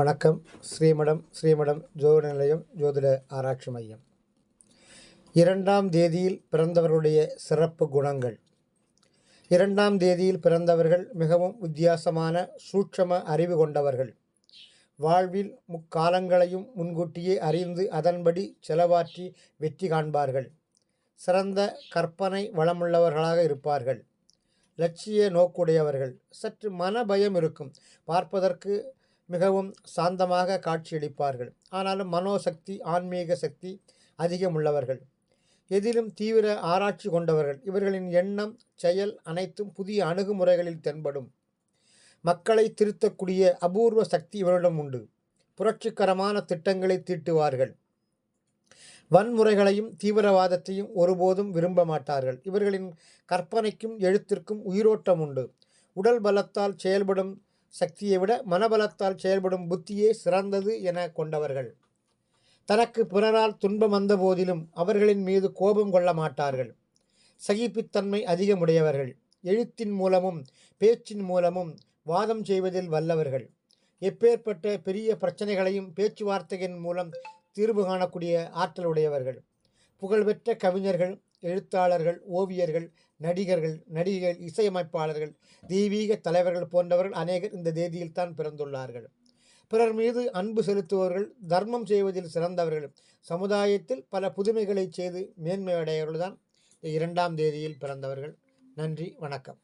வணக்கம். ஸ்ரீமடம் ஸ்ரீமடம் ஜோதிட நிலையம் ஜோதிட ஆராய்ச்சி மையம். இரண்டாம் தேதியில் பிறந்தவர்களுடைய சிறப்பு குணங்கள். இரண்டாம் தேதியில் பிறந்தவர்கள் மிகவும் வித்தியாசமான சூட்சம அறிவு கொண்டவர்கள். வாழ்வில் முக்காலங்களையும் முன்கூட்டியே அறிந்து அதன்படி செலவாற்றி வெற்றி காண்பார்கள். சிறந்த கற்பனை வளமுள்ளவர்களாக இருப்பார்கள். லட்சிய நோக்குடையவர்கள். சற்று மன பயம் இருக்கும். பார்ப்பதற்கு மிகவும் சாந்தமாக காட்சியளிப்பார்கள். ஆனாலும் மனோசக்தி ஆன்மீக சக்தி அதிகம் உள்ளவர்கள் எதிலும் தீவிர ஆராய்ச்சி கொண்டவர்கள். இவர்களின் எண்ணம் செயல் அனைத்தும் புதிய அணுகுமுறைகளில் தென்படும். மக்களை திருத்தக்கூடிய அபூர்வ சக்தி இவரிடம் உண்டு. புரட்சிகரமான திட்டங்களை தீட்டுவார்கள். வன்முறைகளையும் தீவிரவாதத்தையும் ஒருபோதும் விரும்ப மாட்டார்கள். இவர்களின் கற்பனைக்கும் எழுத்திற்கும் உயிரோட்டம் உண்டு. உடல் பலத்தால் செயல்படும் சக்தியை விட மனபலத்தால் செயல்படும் புத்தியே சிறந்தது என கொண்டவர்கள். தனக்கு பிறரால் துன்பம் வந்த போதிலும் அவர்களின் மீது கோபம் கொள்ள மாட்டார்கள். சகிப்புத்தன்மை அதிகமுடையவர்கள். எழுத்தின் மூலமும் பேச்சின் மூலமும் வாதம் செய்வதில் வல்லவர்கள். எப்பேற்பட்ட பெரிய பிரச்சனைகளையும் பேச்சுவார்த்தையின் மூலம் தீர்வு காணக்கூடிய ஆற்றல் உடையவர்கள் புகழ்பெற்ற கவிஞர்கள் எழுத்தாளர்கள் ஓவியர்கள் நடிகர்கள் நடிகைகள் இசையமைப்பாளர்கள் தெய்வீக தலைவர்கள் போன்றவர்கள் அநேகர் இந்த தேதியில் தான் பிறந்துள்ளார்கள். பிறர் மீது அன்பு செலுத்துபவர்கள் தர்மம் செய்வதில் சிறந்தவர்கள் சமுதாயத்தில் பல புதுமைகளை செய்து மேன்மையடையவர்கள் தான் இரண்டாம் தேதியில் பிறந்தவர்கள். நன்றி வணக்கம்.